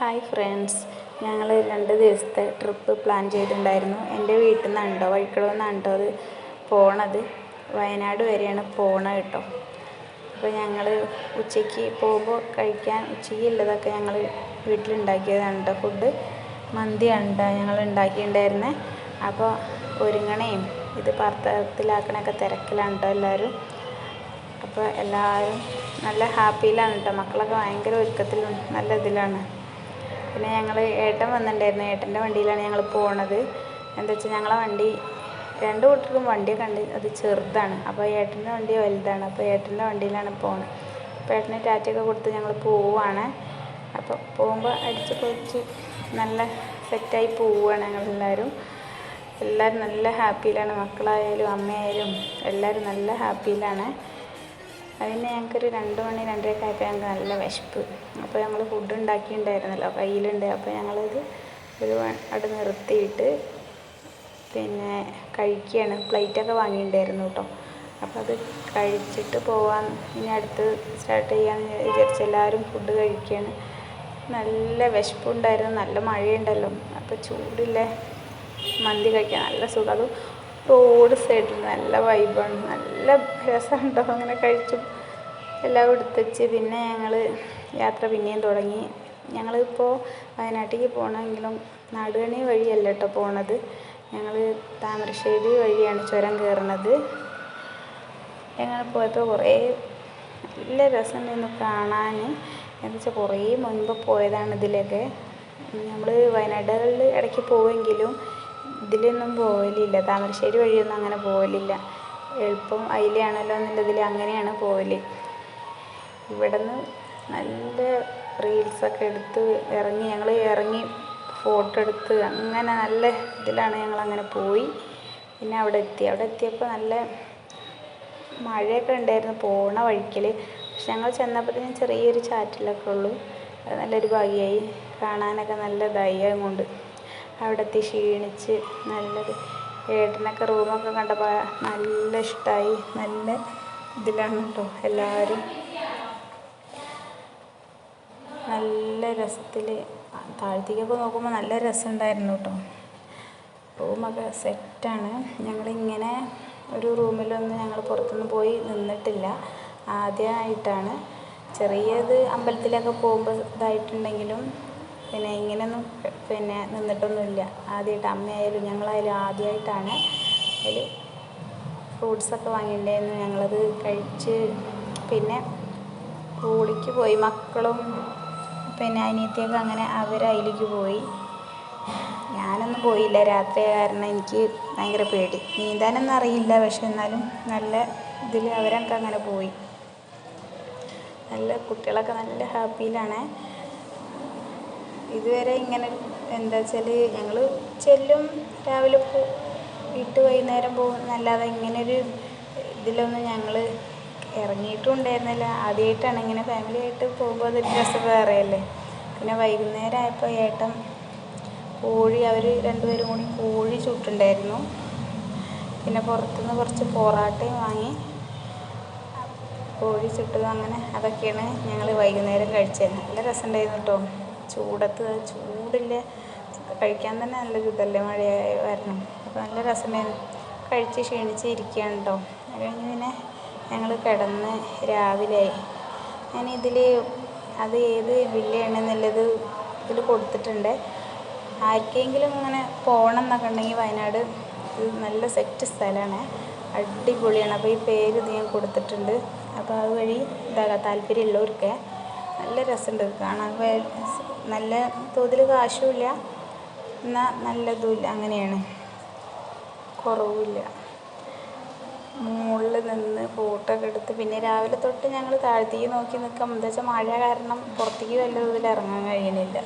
Hi friends. ഞങ്ങൾ രണ്ട് ദിവസത്തെ ട്രിപ്പ് പ്ലാൻ ചെയ്തിട്ടുണ്ടായിരുന്നു. എന്റെ വീട്ടിൽ നിന്നാണ് കേട്ടോ കേട്ടോ അത് പോണത് വയനാട് വരെയാണ് പോണത് കേട്ടോ. അപ്പോൾ ഞങ്ങൾ ഉച്ചയ്ക്ക് പോകുമ്പോൾ കഴിക്കാൻ ഉച്ചയ്ക്ക് ഉള്ളതൊക്കെ ഞങ്ങൾ വീട്ടിലുണ്ടാക്കിയതാണ് കേട്ടോ. ഫുഡ് മന്തിയാണ് കേട്ടോ ഞങ്ങൾ ഉണ്ടാക്കിയിട്ടുണ്ടായിരുന്നത് അപ്പോൾ ഒരുങ്ങണേയും ഇത് പാത്രത്തിലാക്കണൊക്കെ തിരക്കിലാണ് കേട്ടോ എല്ലാവരും അപ്പോൾ എല്ലാവരും നല്ല ഹാപ്പിയിലാണ് കേട്ടോ. മക്കളൊക്കെ ഭയങ്കര ഒരുക്കത്തിലും നല്ല ഇതിലാണ്. പിന്നെ ഞങ്ങൾ ഏട്ടൻ വന്നിട്ടുണ്ടായിരുന്നു. ഏട്ടന്റെ വണ്ടിയിലാണ് ഞങ്ങൾ പോണത്. എന്താ വെച്ചാൽ ഞങ്ങളെ വണ്ടി രണ്ട് കൂട്ടർക്കും വണ്ടിയൊക്കെ ഉണ്ട്. അത് ചെറുതാണ്. അപ്പോൾ ഏട്ടന്റെ വണ്ടി വലുതാണ്. അപ്പോൾ ഏട്ടന്റെ വണ്ടിയിലാണ് പോണത്. അപ്പോൾ ഏട്ടന് ടാറ്റയൊക്കെ കൊടുത്ത് ഞങ്ങൾ പോവുകയാണ് അപ്പോൾ പോകുമ്പോൾ അടിച്ച് പൊളിച്ച് നല്ല സെറ്റായി പോവുകയാണ് ഞങ്ങളെല്ലാവരും എല്ലാവരും നല്ല ഹാപ്പിയിലാണ്. മക്കളായാലും അമ്മയായാലും എല്ലാവരും നല്ല ഹാപ്പിയിലാണ്. അതിന് ഞങ്ങൾക്കൊരു രണ്ട് മണി രണ്ടരയൊക്കെ ആയപ്പോൾ ഞങ്ങൾക്ക് നല്ല വിശപ്പ്. അപ്പോൾ ഞങ്ങൾ ഫുഡ് ഉണ്ടാക്കിയിട്ടുണ്ടായിരുന്നല്ലോ. കയ്യിലുണ്ട് അപ്പോൾ ഞങ്ങളത് ഒരു അവിടെ നിർത്തിയിട്ട് പിന്നെ കഴിക്കുകയാണ് പ്ലേറ്റൊക്കെ വാങ്ങിയിട്ടുണ്ടായിരുന്നു കേട്ടോ. അപ്പോൾ അത് കഴിച്ചിട്ട് പോവാൻ ഇനി അടുത്ത് സ്റ്റാർട്ട് ചെയ്യാമെന്ന് വിചാരിച്ച് എല്ലാവരും ഫുഡ് കഴിക്കുകയാണ് നല്ല വിശപ്പുണ്ടായിരുന്നു. നല്ല മഴയുണ്ടല്ലോ. അപ്പോൾ ചൂടില്ലേ? മന്തി കഴിക്കാൻ നല്ല സുഖം. അത് റോഡ് സൈഡിൽ നല്ല വൈബാണ് നല്ല രസമുണ്ടോ അങ്ങനെ കഴിച്ചു. എല്ലാം എടുത്തുവെച്ച് പിന്നെ ഞങ്ങൾ യാത്ര പിന്നെയും തുടങ്ങി. ഞങ്ങളിപ്പോൾ വയനാട്ടിലേക്ക് പോകണമെങ്കിലും നാടുകണി വഴിയല്ല കേട്ടോ പോണത്. ഞങ്ങൾ താമരശ്ശേരി വഴിയാണ് ചുരം കയറണത് ഞങ്ങൾ പോയപ്പോൾ കുറേ നല്ല രസമുണ്ടായിരുന്നു കാണാൻ എന്താ വെച്ചാൽ കുറേ മുൻപ് പോയതാണ് ഇതിലൊക്കെ. നമ്മൾ വയനാടുകളിൽ ഇടയ്ക്ക് പോവുമെങ്കിലും ഇതിലൊന്നും പോകലില്ല താമരശ്ശേരി വഴിയൊന്നും അങ്ങനെ പോകലില്ല എളുപ്പം അതിലാണല്ലോ എന്നുള്ളതിൽ അങ്ങനെയാണ് പോകൽ ഇവിടെ നിന്ന് നല്ല റീൽസൊക്കെ എടുത്ത് ഇറങ്ങി ഞങ്ങൾ ഇറങ്ങി ഫോട്ടോ എടുത്ത് അങ്ങനെ നല്ല ഇതിലാണ് ഞങ്ങൾ അങ്ങനെ പോയി. പിന്നെ അവിടെ എത്തി. അവിടെ എത്തിയപ്പോൾ നല്ല മഴയൊക്കെ ഉണ്ടായിരുന്നു പോണ വഴിക്കൽ പക്ഷെ ഞങ്ങൾ ചെന്നപ്പോഴത്തേനും ചെറിയൊരു ചാറ്റലൊക്കെ ഉള്ളൂ. അത് നല്ലൊരു ഭാഗ്യമായി കാണാനൊക്കെ നല്ല ഇതായി അതുകൊണ്ട്. അവിടെ എത്തി ക്ഷീണിച്ച് നല്ലത് ഏട്ടനൊക്കെ റൂമൊക്കെ കണ്ടപ്പോൾ നല്ല ഇഷ്ടമായി നല്ല ഇതിലാണ് കേട്ടോ എല്ലാവരും നല്ല രസത്തിൽ താഴത്തേക്കൊക്കെ നോക്കുമ്പോൾ നല്ല രസമുണ്ടായിരുന്നു കേട്ടോ റൂമൊക്കെ സെറ്റാണ്. ഞങ്ങളിങ്ങനെ ഒരു റൂമിലൊന്നും ഞങ്ങൾ പുറത്തൊന്നും പോയി നിന്നിട്ടില്ല. ആദ്യമായിട്ടാണ് ചെറിയത് അമ്പലത്തിലൊക്കെ പോകുമ്പോൾ ഇതായിട്ടുണ്ടെങ്കിലും പിന്നെ ഇങ്ങനെയൊന്നും പിന്നെ നിന്നിട്ടൊന്നുമില്ല. ആദ്യമായിട്ട് അമ്മയായാലും ഞങ്ങളായാലും ആദ്യമായിട്ടാണ് അതിൽ ഫ്രൂട്ട്സൊക്കെ വാങ്ങിയിട്ടുണ്ടായിരുന്നു ഞങ്ങളത് കഴിച്ച് പിന്നെ കൂളിക്ക് പോയി. മക്കളും പിന്നെ അനിയത്തിയൊക്കെ അങ്ങനെ അവർ പോയി. ഞാനൊന്നും പോയില്ല. രാത്രി കാരണം എനിക്ക് ഭയങ്കര പേടി. നീന്താനൊന്നും അറിയില്ല. പക്ഷെ എന്നാലും നല്ല ഇതിൽ അവരൊക്കെ അങ്ങനെ പോയി. നല്ല കുട്ടികളൊക്കെ നല്ല ഹാപ്പിയിലാണ്. ഇതുവരെ ഇങ്ങനെ എന്താ വെച്ചാൽ ഞങ്ങൾ ചെല്ലും രാവിലെ പോ ഇട്ട് വൈകുന്നേരം പോകും. എന്നല്ലാതെ ഇങ്ങനൊരു ഇതിലൊന്നും ഞങ്ങൾ ഇറങ്ങിയിട്ടും ഉണ്ടായിരുന്നില്ല. ആദ്യമായിട്ടാണ് ഇങ്ങനെ ഫാമിലി ആയിട്ട് പോകുമ്പോൾ അതൊരു രസം വേറെയല്ലേ. പിന്നെ വൈകുന്നേരം ആയപ്പോൾ ഏട്ടൻ കോഴി അവർ രണ്ടുപേരും കൂടി കോഴി ചുട്ടുണ്ടായിരുന്നു. പിന്നെ പുറത്തുനിന്ന് കുറച്ച് പൊറാട്ടയും വാങ്ങി കോഴി ചുട്ടത് അങ്ങനെ അതൊക്കെയാണ് ഞങ്ങൾ വൈകുന്നേരം കഴിച്ചത്. നല്ല രസമുണ്ടായിരുന്നു കേട്ടോ. ചൂടത്ത് ചൂടില്ല? കഴിക്കാൻ തന്നെ നല്ല ഇതല്ലേ മഴയായി കാരണം അപ്പോൾ നല്ല രസമായിരുന്നു കഴിച്ച് ക്ഷീണിച്ച് ഇരിക്കുകയാണ് കേട്ടോ അത് കഴിഞ്ഞ് പിന്നെ ഞങ്ങൾ കിടന്ന് രാവിലെയായി ഞാൻ ഇതിൽ അത് ഏത് വില്ലയാണെന്നുള്ളത് ഇതിൽ കൊടുത്തിട്ടുണ്ട്. ആർക്കെങ്കിലും ഇങ്ങനെ പോകണം എന്നൊക്കെ ഉണ്ടെങ്കിൽ വയനാട് ഇത് നല്ല സെറ്റ് സ്ഥലമാണ്. അടിപൊളിയാണ്. അപ്പോൾ ഈ പേര് ഇത് ഞാൻ കൊടുത്തിട്ടുണ്ട്. അപ്പോൾ അതുവഴി ഇതാകാം താല്പര്യമുള്ളവർക്ക് നല്ല രസമുണ്ട്. കാണാൻ നല്ല തോതിൽ കാശുമില്ല. എന്നാൽ നല്ലതുമില്ല. അങ്ങനെയാണ്. കുറവുമില്ല. മുകളിൽ നിന്ന് ഫോട്ടോ ഒക്കെ എടുത്ത് പിന്നെ രാവിലെ തൊട്ട് ഞങ്ങൾ താഴത്തേക്ക് നോക്കി നിൽക്കാം എന്താ വെച്ചാൽ മഴ കാരണം പുറത്തേക്ക് വല്ല തോതിൽ ഇറങ്ങാൻ പിന്നെ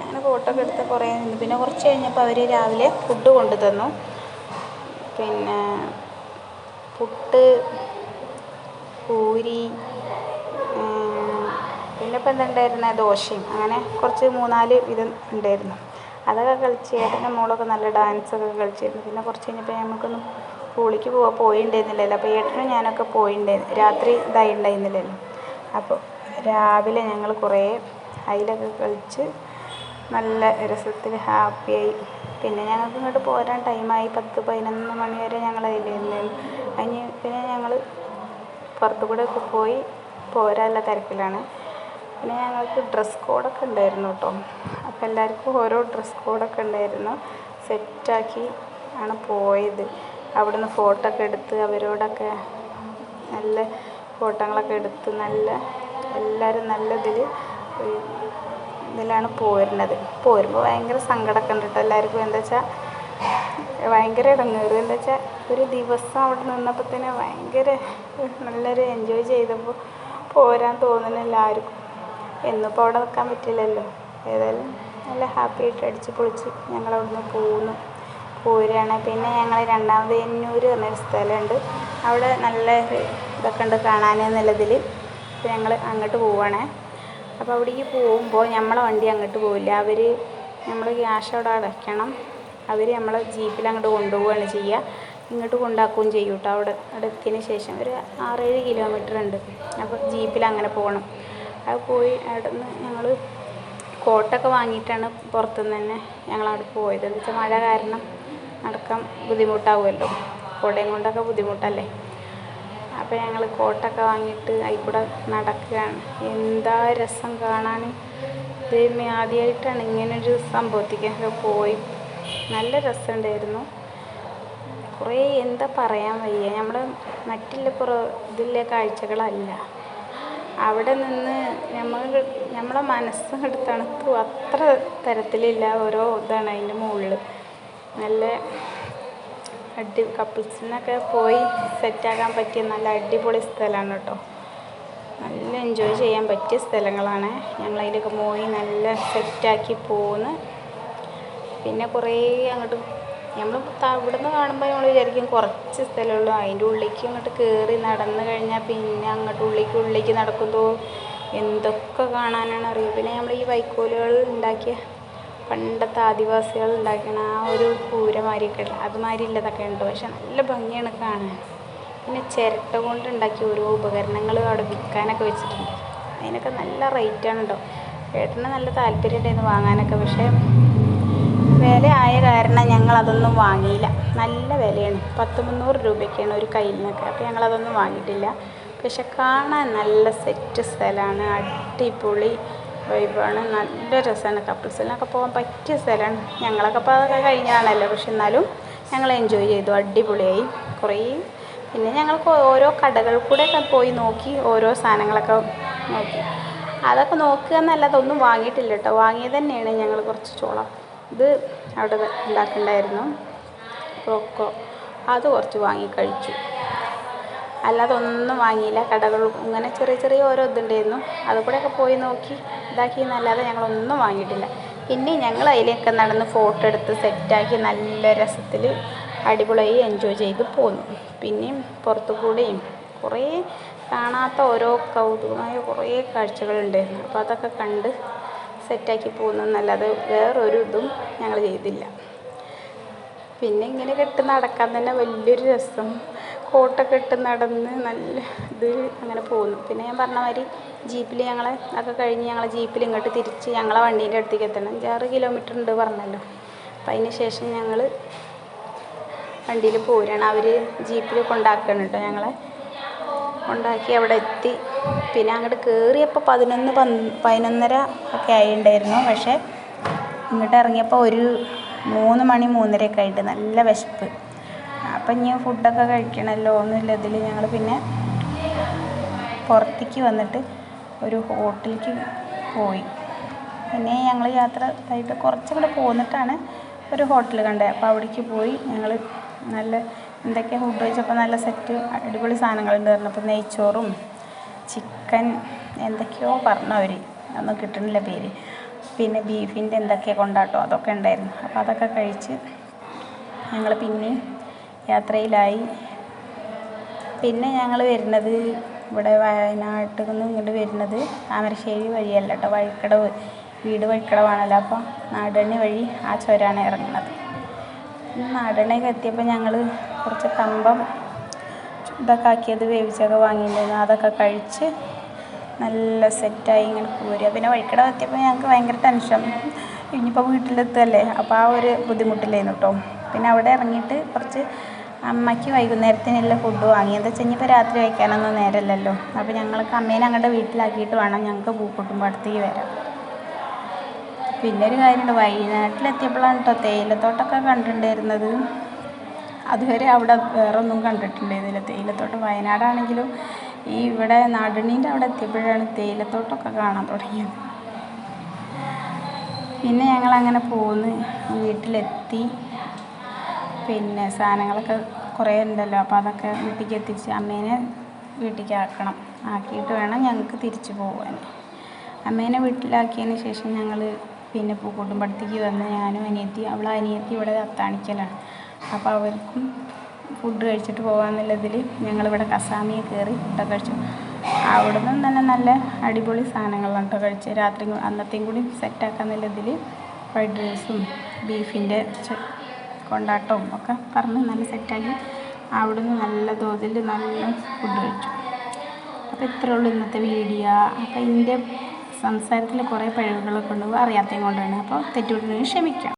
അങ്ങനെ ഫോട്ടോ ഒക്കെ എടുത്ത് കുറേ നിന്ന്. പിന്നെ കുറച്ച് കഴിഞ്ഞപ്പോൾ അവർ രാവിലെ ഫുഡ് കൊണ്ടു തന്നു. പിന്നെ പുട്ട് പൂരി പിന്നെ ഇപ്പം എന്താ ദോശയും. അങ്ങനെ കുറച്ച് മൂന്നാൽ വിധം ഉണ്ടായിരുന്നു. അതൊക്കെ കളിച്ച് ഏട്ടന്റെ മോളൊക്കെ നല്ല ഡാൻസൊക്കെ കളിച്ചിരുന്നു. പിന്നെ കുറച്ച് കഴിഞ്ഞപ്പോൾ നമുക്കൊന്ന് പൂളിക്ക് പോവാൻ പോയിണ്ടായിരുന്നില്ലല്ലോ. അപ്പോൾ ഏട്ടനും ഞാനൊക്കെ പോയിണ്ടായിരുന്നു. രാത്രി ഇതായി ഉണ്ടായിരുന്നില്ലല്ലോ. അപ്പോൾ രാവിലെ ഞങ്ങൾ കുറേ അതിലൊക്കെ കളിച്ച് നല്ല രസത്തിൽ ഹാപ്പിയായി. പിന്നെ ഞങ്ങൾക്ക് ഇങ്ങോട്ട് പോരാൻ ടൈമായി. പത്ത് പതിനൊന്ന് മണി വരെ ഞങ്ങൾ അതിലായിരുന്നു അതിന് പിന്നെ ഞങ്ങൾ പുറത്തു കൂടെ ഒക്കെ പോയി പോരാനുള്ള തിരക്കിലാണ്. പിന്നെ ഞങ്ങൾക്ക് ഡ്രസ് കോഡൊക്കെ ഉണ്ടായിരുന്നു കേട്ടോ. അപ്പോൾ എല്ലാവർക്കും ഓരോ ഡ്രസ് കോഡൊക്കെ ഉണ്ടായിരുന്നു. സെറ്റാക്കി ആണ് പോയത്. അവിടുന്ന് ഫോട്ടോ ഒക്കെ എടുത്ത് അവരോടൊക്കെ നല്ല ഫോട്ടോകളൊക്കെ എടുത്ത് നല്ല എല്ലാവരും നല്ല ഇതിൽ ഇതിലാണ് പോരുന്നത്. പോരുമ്പോൾ ഭയങ്കര സങ്കടമൊക്കെ ഉണ്ട് കേട്ടോ. എല്ലാവർക്കും എന്താ വെച്ചാൽ ഭയങ്കര ഇടങ്ങേറ്. എന്താ വെച്ചാൽ ഒരു ദിവസം അവിടെ നിന്നപ്പോൾ തന്നെ ഭയങ്കര നല്ലൊരു എൻജോയ് ചെയ്തപ്പോൾ പോരാൻ തോന്നുന്നില്ല ആർക്കും. എന്നിപ്പോൾ അവിടെ നിൽക്കാൻ പറ്റില്ലല്ലോ. ഏതായാലും നല്ല ഹാപ്പി ആയിട്ട് അടിച്ച് പൊളിച്ച് ഞങ്ങൾ അവിടുന്ന് പോന്നു. പോരുകയാണ്. പിന്നെ ഞങ്ങൾ രണ്ടാമത് എന്നൂർ പറഞ്ഞൊരു സ്ഥലമുണ്ട്. അവിടെ നല്ല ഇതൊക്കെ ഉണ്ട് കാണാൻ എന്നുള്ളതിൽ ഞങ്ങൾ അങ്ങോട്ട് പോവുകയാണേ അപ്പോൾ അവിടേക്ക് പോകുമ്പോൾ നമ്മളെ വണ്ടി അങ്ങോട്ട് പോവില്ല. അവർ നമ്മൾ ക്യാഷ് അവിടെ അടയ്ക്കണം. അവർ നമ്മളെ ജീപ്പിൽ അങ്ങോട്ട് കൊണ്ടുപോവുകയാണ് ചെയ്യുക ഇങ്ങോട്ട് കൊണ്ടാക്കുകയും ചെയ്യും കേട്ടോ അവിടെ. അടുത്തതിന് ശേഷം ഒരു ആറേഴ് കിലോമീറ്റർ ഉണ്ട്. അപ്പോൾ ജീപ്പിൽ അങ്ങനെ പോകണം. അത് പോയി അവിടെ നിന്ന് ഞങ്ങൾ കോട്ടൊക്കെ വാങ്ങിയിട്ടാണ് പുറത്തുനിന്ന് തന്നെ ഞങ്ങൾ അവിടെ പോയത്. എന്ന് വെച്ചാൽ മഴ കാരണം നടക്കാൻ ബുദ്ധിമുട്ടാവുമല്ലോ. കുടയും കൊണ്ടൊക്കെ ബുദ്ധിമുട്ടല്ലേ? അപ്പോൾ ഞങ്ങൾ കോട്ടൊക്കെ വാങ്ങിയിട്ട് അതിൽക്കൂടെ കൂടെ നടക്കുകയാണ്. എന്താ രസം കാണാൻ ദൈവമേ ആദ്യമായിട്ടാണ് ഇങ്ങനൊരു സംഭവത്തിക്കൊക്കെ പോയി. നല്ല രസമുണ്ടായിരുന്നു. കുറേ എന്താ പറയാൻ വയ്യ. നമ്മൾ മറ്റുള്ള പുറ ഇതിലെ കാഴ്ചകളല്ല. അവിടെ നിന്ന് നമ്മൾ നമ്മളെ മനസ്സങ്ങോട്ട് തണുത്തു. അത്ര തരത്തിലില്ല ഓരോ ഇതാണ് അതിന്റെ മുകളിൽ നല്ല അടി കപ്പിൾസിനൊക്കെ പോയി സെറ്റാക്കാൻ പറ്റിയ നല്ല അടിപൊളി സ്ഥലമാണ് കേട്ടോ നല്ല എൻജോയ് ചെയ്യാൻ പറ്റിയ സ്ഥലങ്ങളാണ്. ഞങ്ങളതിലൊക്കെ പോയി നല്ല സെറ്റാക്കി പോന്ന്. പിന്നെ കുറേ അങ്ങോട്ട് നമ്മൾ ഇവിടെ നിന്ന് കാണുമ്പോൾ നമ്മൾ വിചാരിക്കും കുറച്ച് സ്ഥലമുള്ളൂ അതിന്റെ ഉള്ളിലേക്ക് അങ്ങോട്ട് കയറി നടന്നു കഴിഞ്ഞാൽ പിന്നെ അങ്ങോട്ട് ഉള്ളിലേക്ക് ഉള്ളിലേക്ക് നടക്കുമ്പോൾ എന്തൊക്കെ കാണാനാണ് അറിയുക പിന്നെ നമ്മൾ ഈ വൈക്കോലുകൾ ഉണ്ടാക്കിയ പണ്ടത്തെ ആദിവാസികൾ ഉണ്ടാക്കണ ആ ഒരു പൂരമാരിയൊക്കെ അതുമാതിരി ഉള്ളതൊക്കെ ഉണ്ട് പക്ഷെ നല്ല ഭംഗിയാണ് കാണാൻ. പിന്നെ ചിരട്ട കൊണ്ട് ഉണ്ടാക്കിയ ഓരോ ഉപകരണങ്ങൾ അവിടെ വിൽക്കാനൊക്കെ വെച്ചിട്ടുണ്ട്. അതിനൊക്കെ നല്ല റേറ്റാണ് കേട്ടോ ഏട്ടന് നല്ല താല്പര്യം ഉണ്ടായിരുന്നു വാങ്ങാനൊക്കെ. പക്ഷേ വില ആയ കാരണം ഞങ്ങൾ അതൊന്നും വാങ്ങിയില്ല. നല്ല വിലയാണ്. പത്ത് മുന്നൂറ് രൂപയ്ക്കാണ് ഒരു കയ്യിലിനൊക്കെ അപ്പോൾ ഞങ്ങൾ അതൊന്നും വാങ്ങിയിട്ടില്ല. പക്ഷെ കാണാൻ നല്ല സെറ്റ് സ്ഥലമാണ്. അടിപൊളി വൈബാണ് നല്ല രസമാണ് കപ്പിൾസിനൊക്കെ പോകാൻ പറ്റിയ സ്ഥലമാണ്. ഞങ്ങളൊക്കെ അപ്പോൾ അതൊക്കെ കഴിഞ്ഞാണല്ലോ. പക്ഷെ എന്നാലും ഞങ്ങൾ എൻജോയ് ചെയ്തു. അടിപൊളിയായി. കുറേ പിന്നെ ഞങ്ങൾക്ക് ഓരോ കടകൾ കൂടെ പോയി നോക്കി. ഓരോ സാധനങ്ങളൊക്കെ നോക്കി. അതൊക്കെ നോക്കുക എന്നല്ലാതെ ഒന്നും വാങ്ങിയിട്ടില്ല കേട്ടോ. വാങ്ങിയത് തന്നെയാണ് ഞങ്ങൾ കുറച്ച് ചോളം ഇത് അവിടെ ഉണ്ടാക്കുന്നുണ്ടായിരുന്നു കൊക്കോ അത് കുറച്ച് വാങ്ങി കഴിച്ചു. അല്ലാതെ ഒന്നും വാങ്ങിയില്ല. കടകൾ ഇങ്ങനെ ചെറിയ ചെറിയ ഓരോ ഇതുണ്ടായിരുന്നു. അതുകൂടെയൊക്കെ പോയി നോക്കി ഇതാക്കി എന്നല്ലാതെ ഞങ്ങളൊന്നും വാങ്ങിയിട്ടില്ല. പിന്നെ ഞങ്ങൾ അതിലേക്ക് നടന്ന് ഫോട്ടോ എടുത്ത് സെറ്റാക്കി നല്ല രസത്തിൽ അടിപൊളിയായി എൻജോയ് ചെയ്ത് പോന്നു. പിന്നെയും പുറത്തു കൂടെയും കുറേ കാണാത്ത ഓരോ കൗതുകമായ കുറേ കാഴ്ചകളുണ്ടായിരുന്നു. അപ്പോൾ അതൊക്കെ കണ്ട് സെറ്റാക്കി പോകുന്നു എന്നല്ലാതെ വേറൊരു ഇതും ഞങ്ങൾ ചെയ്തില്ല. പിന്നെ ഇങ്ങനെ കെട്ട് നടക്കാൻ തന്നെ വലിയൊരു രസം. കോട്ടൊക്കെ ഇട്ട് നടന്ന് നല്ല ഇത് അങ്ങനെ പോകുന്നു. പിന്നെ ഞാൻ പറഞ്ഞ മാതിരി ജീപ്പിൽ ഞങ്ങൾ ഒക്കെ കഴിഞ്ഞ് ഞങ്ങൾ ജീപ്പിൽ ഇങ്ങോട്ട് തിരിച്ച് ഞങ്ങളെ വണ്ടീന്റെ അടുത്തേക്ക് എത്തണം. അഞ്ചാറ് കിലോമീറ്റർ ഉണ്ട് പറഞ്ഞല്ലോ. അപ്പം അതിന് ശേഷം ഞങ്ങൾ വണ്ടിയിൽ പോരാണ്. അവർ ജീപ്പിൽ കൊണ്ടാക്കണം കേട്ടോ ഞങ്ങളെ. കൊണ്ടാക്കി അവിടെ എത്തി. പിന്നെ അങ്ങോട്ട് കയറിയപ്പോൾ പതിനൊന്ന് പതിനൊന്നര ഒക്കെ ആയിട്ടുണ്ടായിരുന്നു പക്ഷേ ഇങ്ങോട്ട് ഇറങ്ങിയപ്പോൾ ഒരു മൂന്ന് മണി മൂന്നര ഒക്കെ ആയിട്ട് നല്ല വിശപ്പ്. അപ്പം ഇനി ഫുഡൊക്കെ കഴിക്കണമല്ലോ എന്നുള്ളതിൽ ഞങ്ങൾ പിന്നെ പുറത്തേക്ക് വന്നിട്ട് ഒരു ഹോട്ടലിലേക്ക് പോയി. പിന്നെ ഞങ്ങൾ യാത്ര ആയിട്ട് കുറച്ചുകൂടെ പോന്നിട്ടാണ് ഒരു ഹോട്ടൽ കണ്ടത് അപ്പോൾ അവിടേക്ക് പോയി ഞങ്ങൾ നല്ല എന്തൊക്കെ ഫുഡ് കഴിച്ചപ്പോൾ നല്ല സെറ്റ് അടിപൊളി സാധനങ്ങളുണ്ട് പറഞ്ഞപ്പോൾ നെയ്ച്ചോറും ചിക്കൻ എന്തൊക്കെയോ പറഞ്ഞു അവർ ഒന്നും കിട്ടുന്നില്ല പേര്. പിന്നെ ബീഫിന്റെ എന്തൊക്കെയോ കൊണ്ടാട്ടോ അതൊക്കെ ഉണ്ടായിരുന്നു. അപ്പം അതൊക്കെ കഴിച്ച് ഞങ്ങൾ പിന്നെയും യാത്രയിലായി. പിന്നെ ഞങ്ങൾ വരുന്നത് ഇവിടെ വയനാട്ടിൽ നിന്ന് ഇങ്ങോട്ട് വരുന്നത് താമരശ്ശേരി വഴിയല്ല കേട്ടോ. വഴിക്കടവ്. വീട് വഴിക്കടവാണല്ലോ. അപ്പോൾ നാടണ്ണി വഴി ആ ചുരമാണ് ഇറങ്ങുന്നത്. നാടണയൊക്കെ എത്തിയപ്പോൾ ഞങ്ങൾ കുറച്ച് കമ്പം ഇതൊക്കെ ആക്കിയത് വേവിച്ചൊക്കെ വാങ്ങിയിട്ടുണ്ടായിരുന്നു. അതൊക്കെ കഴിച്ച് നല്ല സെറ്റായി ഇങ്ങനെ പോരുക പിന്നെ വഴിക്കട എത്തിയപ്പോൾ ഞങ്ങൾക്ക് ഭയങ്കര ടെൻഷൻ. ഇനിയിപ്പോൾ വീട്ടിലെത്തുകയല്ലേ അപ്പോൾ ആ ഒരു ബുദ്ധിമുട്ടിലായിരുന്നു കേട്ടോ പിന്നെ അവിടെ ഇറങ്ങിയിട്ട് കുറച്ച് അമ്മയ്ക്ക് വൈകുന്നേരത്തിനുള്ള ഫുഡ് വാങ്ങി. എന്താ വെച്ചാൽ ഇനിയിപ്പോൾ രാത്രി വയ്ക്കാനൊന്നും നേരമില്ലല്ലോ അപ്പോൾ ഞങ്ങൾക്ക് അമ്മേനെ അങ്ങോട്ട് വീട്ടിലാക്കിയിട്ട് വേണം ഞങ്ങൾക്ക് പൂക്കോട്ടുംപാടത്തേക്ക് വരാം പിന്നെ ഒരു കാര്യമുണ്ട്. വയനാട്ടിലെത്തിയപ്പോഴാണ് കേട്ടോ തേയിലത്തോട്ടമൊക്കെ കണ്ടിട്ടുണ്ടായിരുന്നത്. അതുവരെ അവിടെ വേറൊന്നും കണ്ടിട്ടുണ്ടായിരുന്നില്ല തേയിലത്തോട്ടം. വയനാടാണെങ്കിലും ഈ ഇവിടെ നാടിനീന്റെ അവിടെ എത്തിയപ്പോഴാണ് തേയിലത്തോട്ടമൊക്കെ കാണാൻ തുടങ്ങിയത്. പിന്നെ ഞങ്ങളങ്ങനെ പോന്ന് വീട്ടിലെത്തി. പിന്നെ സാധനങ്ങളൊക്കെ കുറേ ഉണ്ടല്ലോ. അപ്പോൾ അതൊക്കെ വീട്ടിലേക്ക് എത്തിച്ച് അമ്മേനെ വീട്ടിലേക്ക് ആക്കണം ആക്കിയിട്ട് വേണം ഞങ്ങൾക്ക് തിരിച്ചു പോകാൻ അമ്മേനെ വീട്ടിലാക്കിയതിന് ശേഷം ഞങ്ങൾ പിന്നെ പൂക്കോട്ടുംപടത്തേക്ക് വന്ന് ഞാനും അനിയത്തി അവളെ അനിയത്തി ഇവിടെ അത്താണിക്കലാണ്. അപ്പോൾ അവർക്കും ഫുഡ് കഴിച്ചിട്ട് പോകാമെന്നുള്ളതിൽ ഞങ്ങളിവിടെ കസാമിയെ കയറി ഫുഡൊക്കെ കഴിച്ചു. അവിടെ നിന്ന് തന്നെ നല്ല അടിപൊളി സാധനങ്ങളാണ് കേട്ടോ കഴിച്ചത്. രാത്രി അന്നത്തെയും കൂടി സെറ്റാക്കാമെന്നുള്ളതിൽ ഫ്രൈഡ് റൈസും ബീഫിന്റെ കൊണ്ടാട്ടവും ഒക്കെ പറഞ്ഞ് നല്ല സെറ്റാക്കി അവിടുന്ന് നല്ല തോതിൽ നല്ല ഫുഡ് കഴിച്ചു. അപ്പോൾ ഇത്രയേ ഉള്ളൂ ഇന്നത്തെ വീഡിയോ അപ്പോൾ ഇതിന്റെ സംസാരത്തിൽ കുറേ പിഴവുകളൊക്കെ ഉണ്ടാവും അറിയാത്തതും കൊണ്ടാണ്. അപ്പോൾ തെറ്റുപറ്റുന്നത് ക്ഷമിക്കാം.